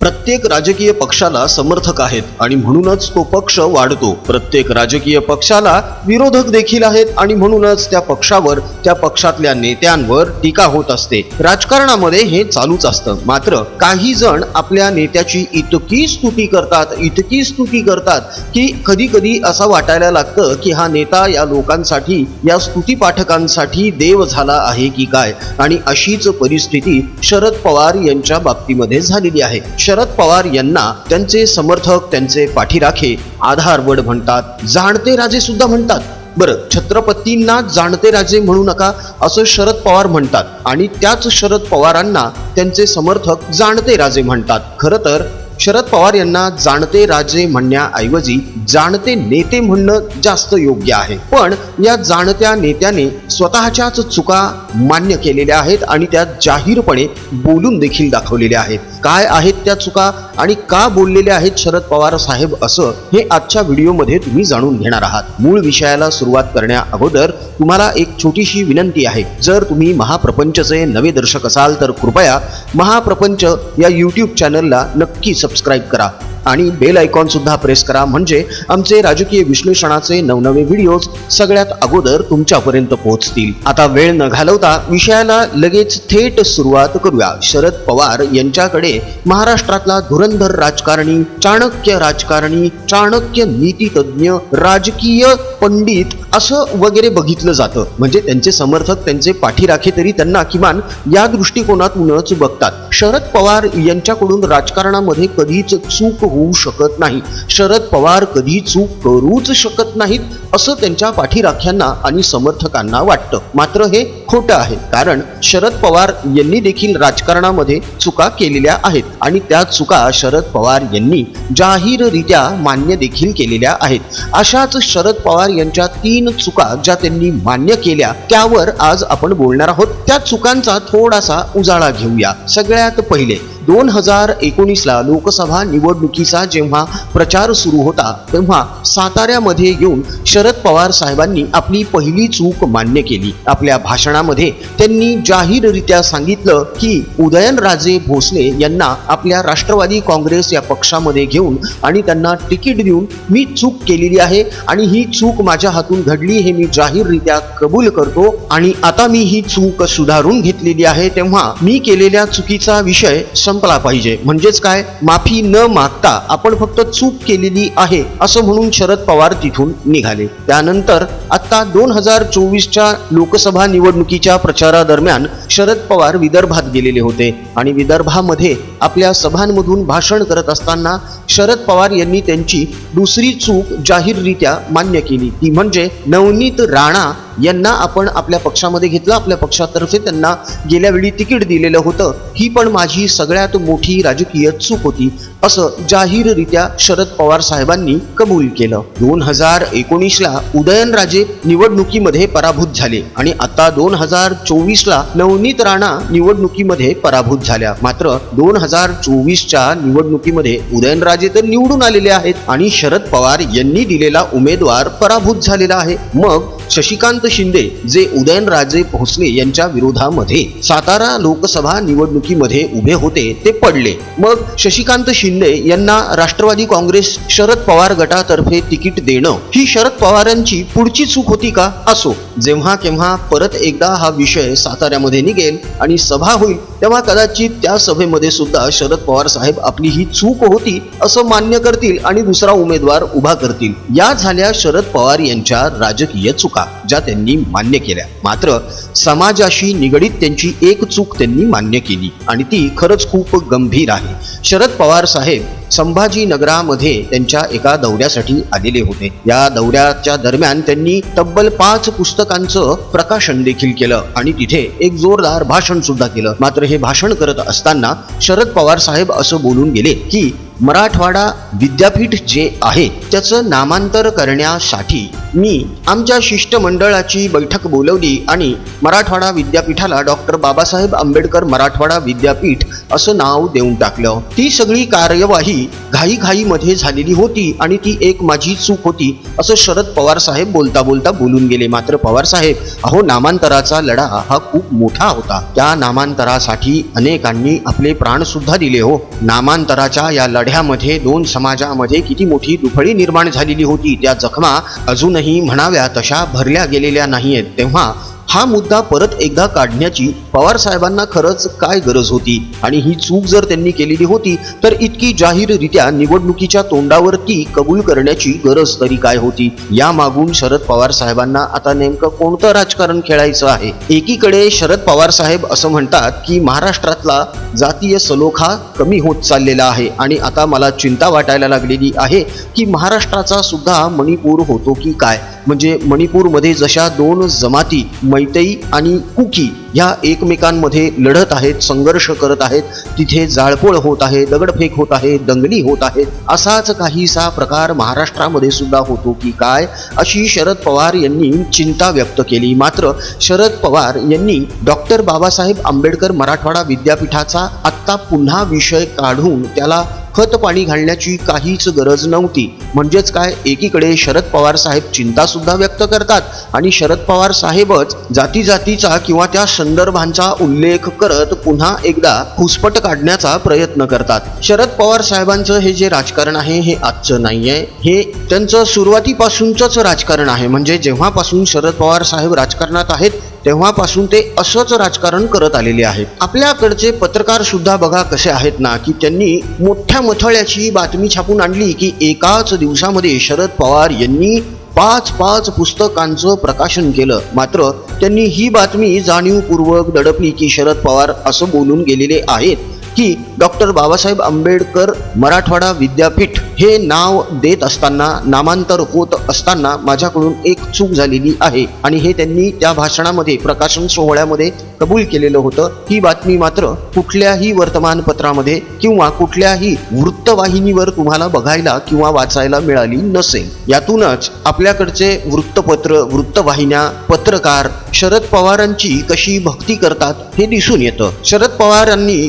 प्रत्येक राजकीय पक्षाला समर्थक आहेत आणि म्हणूनच तो पक्ष वाढतो. प्रत्येक राजकीय पक्षाला विरोधक देखील आहेत आणि म्हणूनच त्या पक्षावर त्या पक्षातल्या नेत्यांवर टीका होत असते. राजकारणामध्ये हे चालूच असतं. मात्र काही जण आपल्या नेत्याची इतकी स्तुती करतात इतकी स्तुती करतात की कधी कधी असं वाटायला लागतं की हा नेता या लोकांसाठी या स्तुती पाठकांसाठी देव झाला आहे की काय? आणि अशीच परिस्थिती शरद पवार यांच्या बाबतीमध्ये झालेली आहे. शरद पवार यांना त्यांचे समर्थक त्यांचे पाठीराखे आधारवड म्हणतात. जाणते राजे सुद्धा म्हणतात. बरं छत्रपतींना जाणते राजे म्हणू नका असं शरद पवार म्हणतात आणि त्याच शरद पवारांना त्यांचे समर्थक जाणते राजे म्हणतात. खरं तर शरद पवार यांना जाणते राजे म्हणण्याऐवजी जाणते नेते म्हणणं जास्त योग्य आहे. पण या जाणत्या नेत्याने स्वतःच्याच चुका मान्य केलेल्या आहेत आणि त्या जाहीरपणे बोलून देखील दाखवलेल्या आहेत. काय आहेत त्या चुका आणि का बोललेले आहेत शरद पवार साहेब असं हे आजच्या व्हिडिओमध्ये तुम्ही जाणून घेणार आहात. मूळ विषयाला सुरुवात करण्या अगोदर तुम्हाला एक छोटीशी विनंती आहे. जर तुम्ही महाप्रपंचचे नवे दर्शक असाल तर कृपया महाप्रपंच या यूट्यूब चॅनलला नक्की सबस्क्राईब करा. आणि बेल आयकॉन सुद्धा प्रेस करा. म्हणजे आमचे राजकीय विश्लेषणाचे नवनवे व्हिडिओज सगळ्यात अगोदर तुमच्यापर्यंत पोहोचतील. आता वेळ न घालवता विषयाला लगेच थेट सुरुवात करूया. शरद पवार यांच्याकडे महाराष्ट्रातला धुरंधर राजकारणी चाणक्य राजकारणी चाणक्य नीतितज्ञ राजकीय पंडित असं वगैरे बघितलं जातं. म्हणजे त्यांचे समर्थक त्यांचे पाठीराखे तरी त्यांना किमान या दृष्टिकोनातूनच बघतात. शरद पवार यांच्याकडून राजकारणामध्ये कधीच चूक होऊ शकत नाही. शरद पवार कधी चूक करूच शकत नाहीत. असं त्यांच्या पाठीराख्यांना आणि समर्थकांना वाटतं. मात्र हे खोटं आहे कारण शरद पवार यांनी देखील राजकारणामध्ये चुका केलेल्या आहेत आणि त्या चुका शरद पवार यांनी जाहीररित्या मान्य देखील केलेल्या आहेत. अशाच शरद पवार यांच्या तीन चुका ज्या त्यांनी मान्य केल्या त्यावर आज आपण बोलणार आहोत. त्या चुकांचा थोडासा उजाळा घेऊया. सगळ्यात पहिले दोन हजार एकोणीसला लोकसभा निवडणुकीचा जेव्हा प्रचार सुरू होता तेव्हा साताऱ्यामध्ये येऊन शरद पवार साहेबांनी आपली पहिली चूक मान्य केली. आपल्या भाषणामध्ये त्यांनी जाहीररित्या सांगितलं की उदयनराजे भोसले यांना आपल्या राष्ट्रवादी काँग्रेस या पक्षामध्ये घेऊन आणि त्यांना तिकीट देऊन मी चूक केलेली आहे आणि ही चूक माझ्या हातून घडली हे मी जाहीररित्या कबूल करतो आणि आता मी ही चूक सुधारून घेतलेली आहे. तेव्हा मी केलेल्या चुकीचा विषय संपला पाहिजे. म्हणजेच काय? माफी न मागता आपण फक्त चूक केलेली आहे असं म्हणून शरद पवार तिथून निघाले. त्यानंतर आता दोन हजार चोवीसच्या लोकसभा निवडणुकीच्या प्रचारादरम्यान शरद पवार विदर्भात गेलेले होते. आणि विदर्भामध्ये आपल्या सभांमधून भाषण करत असताना शरद पवार यांनी त्यांची दुसरी चूक जाहीररित्या मान्य केली. ती म्हणजे नवनीत राणा यांना आपण आपल्या पक्षामध्ये घेतलं आपल्या पक्षातर्फे त्यांना गेल्या वेळी तिकीट दिलेलं होतं. ही पण माझी सगळ्यात मोठी राजकीय चूक होती. असं जाहीररित्या शरद पवार साहेबांनी कबूल केलं. दोन हजार एकोणीसला उदयनराजे निवडणुकीमध्ये पराभूत झाले आणि आता दोन हजार चोवीसला नवनीत राणा निवडणुकीमध्ये पराभूत झाल्या. मात्र दोन हजार चोवीसच्या निवडणुकीमध्ये उदयनराजे तर निवडून आलेले आहेत आणि शरद पवार यांनी दिलेला उमेदवार पराभूत झालेला आहे. मग शशिकांत शिंदे जे उदयनराजे भोसले यांच्या विरोधामध्ये सातारा लोकसभा निवडणुकीमध्ये उभे होते ते पडले. मग शशिकांत शिंदे यांना राष्ट्रवादी काँग्रेस शरद पवार गटातर्फे तिकीट देणं. ही शरद पवारांची पुढची चूक होती का? असो. जेव्हा केव्हा परत एकदा हा विषय साताऱ्यामध्ये निघेल आणि सभा होईल तेव्हा कदाचित त्या सभेमध्ये सुद्धा शरद पवार साहेब आपली ही चूक होती असं मान्य करतील आणि दुसरा उमेदवार उभा करतील. या झाल्या शरद पवार यांच्या राजकीय चुका ज्या त्यांनी मान्य केल्या. मात्र समाजाशी निगडीत त्यांची एक चूक त्यांनी मान्य केली आणि ती खरंच खूप गंभीर आहे. शरद पवार साहेब संभाजीनगरामध्ये त्यांच्या एका दौऱ्यासाठी आलेले होते. या दौऱ्याच्या दरम्यान त्यांनी तब्बल पाच पुस्तकांचं प्रकाशन देखील केलं आणि तिथे एक जोरदार भाषण सुद्धा केलं. मात्र हे भाषण करत असताना शरद पवार साहेब असं बोलून गेले की मराठवाडा विद्यापीठ जे आहे त्याचं नामांतर करण्यासाठी मी आमच्या शिष्टमंडळाची बैठक बोलवली आणि मराठवाडा विद्यापीठाला डॉक्टर बाबासाहेब आंबेडकर मराठवाडा विद्यापीठ असं नाव देऊन टाकलं. ती सगळी कार्यवाही घाईघाईमध्ये झालेली होती आणि ती एक माझी चूक होती असं शरद पवार साहेब बोलता बोलता बोलून गेले. मात्र पवार साहेब अहो नामांतराचा लढा हा खूप मोठा होता. त्या नामांतरासाठी अनेकांनी आपले प्राण सुद्धा दिले हो. नामांतराच्या या लढ्यामध्ये दोन समाजामध्ये किती मोठी दुफळी निर्माण झालेली होती त्या जखमा अजूनही म्हणाव्या तशा भरल्या गेलेल्या नाहीयेत. तेव्हा हा मुद्दा परत एकदा काढण्याची पवार साहेबांना खरंच काय गरज होती? आणि ही चूक जर त्यांनी केलेली होती तर इतकी जाहीररित्या निवडणुकीच्या तोंडावरती कबूल करण्याची गरज तरी काय होती? या मागून शरद पवार साहेबांना आता नेमकं कोणतं राजकारण खेळायचं आहे? एकीकडे शरद पवार साहेब असं म्हणतात की महाराष्ट्रातला जातीय सलोखा कमी होत चाललेला आहे आणि आता मला चिंता वाटायला लागलेली आहे की महाराष्ट्राचा सुद्धा मणिपूर होतो की काय? म्हणजे मणिपूरमध्ये जशा दोन जमाती ছয়টাই আনি কুকি। ह्या एकमेकांमध्ये लढत आहेत संघर्ष करत आहेत तिथे जाळपोळ होत आहे दगडफेक होत आहे दंगली होत आहेत असाच काहीसा प्रकार महाराष्ट्रामध्ये सुद्धा होतो की काय? अशी शरद पवार यांनी चिंता व्यक्त केली. मात्र शरद पवार यांनी डॉक्टर बाबासाहेब आंबेडकर मराठवाडा विद्यापीठाचा आत्ता पुन्हा विषय काढून त्याला खत पाणी घालण्याची काहीच गरज नव्हती. म्हणजेच काय? एकीकडे शरद पवार साहेब चिंता सुद्धा व्यक्त करतात आणि शरद पवार साहेबच जाती जातीचा किंवा त्या संदर्भांचा उल्लेख करत पुन्हा एकदा घुसपट काढण्याचा प्रयत्न करतात. शरद पवार साहेबांचं हे जे राजकारण आहे हे आजचं नाहीये. हे त्यांचं सुरुवातीपासूनच राजकारण आहे. म्हणजे जेव्हापासून शरद पवार साहेब राजकारणात आहेत तेव्हापासून ते असंच राजकारण करत आलेले आहेत. आपल्याकडचे पत्रकार सुद्धा बघा कसे आहेत ना की त्यांनी मोठ्या मथळ्याची बातमी छापून आणली की एकाच दिवसामध्ये शरद पवार यांनी पाच पाच पुस्तकांचं प्रकाशन केलं. मात्र त्यांनी ही बातमी जाणीवपूर्वक दडपली की शरद पवार असं बोलून गेलेले आहेत की डॉक्टर बाबासाहेब आंबेडकर मराठवाडा विद्यापीठ हे नाव देत असताना नामांतर होत असताना माझ्याकडून एक चूक झालेली आहे. आणि हे त्यांनी त्या भाषणामध्ये प्रकाशन सोहळ्यामध्ये कबूल केलेलं होतं. ही बातमी मात्र कुठल्याही वर्तमानपत्रामध्ये किंवा कुठल्याही वृत्तवाहिनीवर तुम्हाला बघायला किंवा वाचायला मिळाली नसेल. यातूनच आपल्याकडचे वृत्तपत्र वृत्तवाहिन्या पत्रकार शरद पवारांची कशी भक्ती करतात हे दिसून येतं. शरद पवारांनी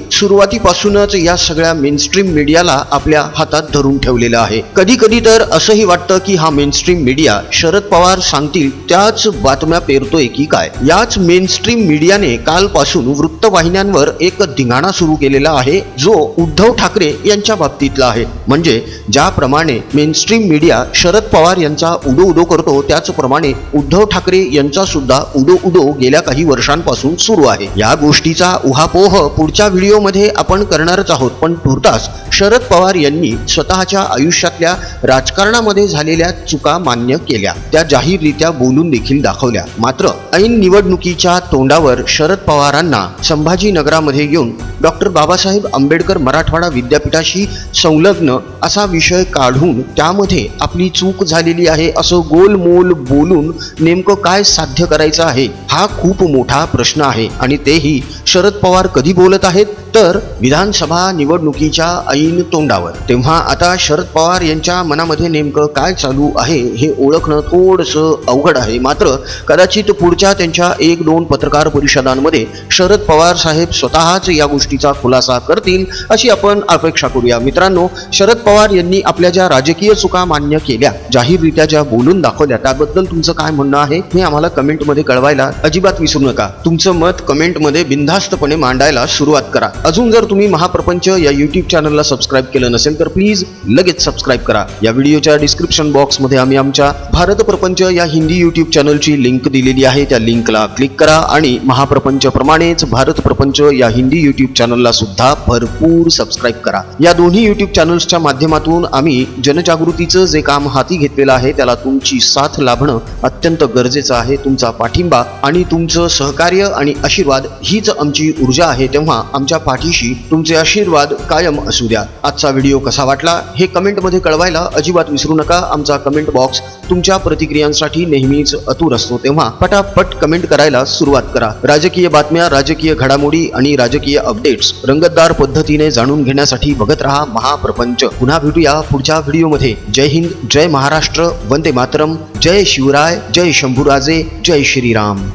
म्हणूनच या सगळ्या मेनस्ट्रीम मीडियाला आपल्या हातात धरून ठेवलेलं आहे. कधी कधी तर असंही वाटतं की हा मेनस्ट्रीम मीडिया शरद पवार सांगतील त्याच बातम्या पेरतोय की काय? याच मेनस्ट्रीम मीडियाने कालपासून वृत्तवाहिन्यांवर एक धिंगाणा सुरू केलेला आहे जो उद्धव ठाकरे यांच्या बाबतीतला आहे. म्हणजे ज्याप्रमाणे मेनस्ट्रीम मीडिया शरद पवार यांचा उडो उडो करतो त्याचप्रमाणे उद्धव ठाकरे यांचा सुद्धा उडो उडो गेल्या काही वर्षांपासून सुरू आहे. या गोष्टीचा उहापोह पुढच्या व्हिडिओमध्ये आपण करणार करणारच आहोत. पण तुर्तास शरद पवार यांनी स्वतःच्या आयुष्यातल्या राजकारणामध्ये झालेल्या चुका मान्य केल्या. त्या जाहीररित्या बोलून देखील दाखवल्या. मात्र ऐन निवडणुकीच्या तोंडावर शरद पवारांना संभाजीनगरामध्ये येऊन डॉक्टर बाबासाहेब आंबेडकर मराठवाडा विद्यापीठाशी संलग्न असा विषय काढून त्यामध्ये आपली चूक झालेली आहे असं गोलमोल बोलून नेमकं काय साध्य करायचं आहे हा खूप मोठा प्रश्न आहे. आणि तेही शरद पवार कधी बोलत आहेत? तर विधानसभा निवडणुकीच्या ऐन तोंडावर. तेव्हा आता शरद पवार यांच्या मनामध्ये नेमकं काय चालू आहे हे ओळखणं थोडंसं अवघड आहे. मात्र कदाचित पुढच्या त्यांच्या एक दोन पत्रकार परिषदांमध्ये शरद पवार साहेब स्वतःच या गोष्टीचा खुलासा करतील अशी आपण अपेक्षा करूया. मित्रांनो शरद पवार यांनी आपल्या ज्या राजकीय चुका मान्य केल्या जाहीररित्या ज्या बोलून दाखवल्या त्याबद्दल तुमचं काय म्हणणं आहे हे आम्हाला कमेंटमध्ये कळवायला अजिबात विसरू नका. तुमचं मत कमेंटमध्ये बिनधास्तपणे मांडायला सुरुवात करा. अजून जर तुम्ही प्रपंच या यूट्यूब चॅनलला सबस्क्राईब केलं नसेल तर प्लीज लगेच सबस्क्राईब करा. या व्हिडिओच्या डिस्क्रिप्शन बॉक्समध्ये आम्ही आमच्या भारत प्रपंच या हिंदी यूट्यूब चॅनलची लिंक दिलेली आहे. त्या लिंकला क्लिक करा आणि महाप्रपंच प्रमाणेच भारत प्रपंच या हिंदी यूट्यूब चॅनलला सुद्धा भरपूर सबस्क्राईब करा. या दोन्ही यूट्यूब चॅनल्सच्या माध्यमातून आम्ही जनजागृतीचं जे काम हाती घेतलेलं आहे त्याला तुमची साथ लाभणं अत्यंत गरजेचं आहे. तुमचा पाठिंबा आणि तुमचं सहकार्य आणि आशीर्वाद हीच आमची ऊर्जा आहे. तेव्हा आमच्या पाठीशी तुमचे तुमचे आशीर्वाद कायम असू द्या. आजचा व्हिडिओ कसा वाटला हे कमेंटमध्ये कळवायला अजिबात विसरू नका. आमचा कमेंट बॉक्स तुमच्या प्रतिक्रियांसाठी नेहमीच अतुर असतो तेव्हा पटापट कमेंट करायला सुरुवात करा. राजकीय बातम्या राजकीय घडामोडी आणि राजकीय अपडेट्स रंगतदार पद्धतीने जाणून घेण्यासाठी बघत रहा महाप्रपंच. पुन्हा भेटूया पुढच्या व्हिडिओमध्ये. जय हिंद जय महाराष्ट्र वंदे मातरम. जय शिवराय जय शंभूराजे जय श्रीराम.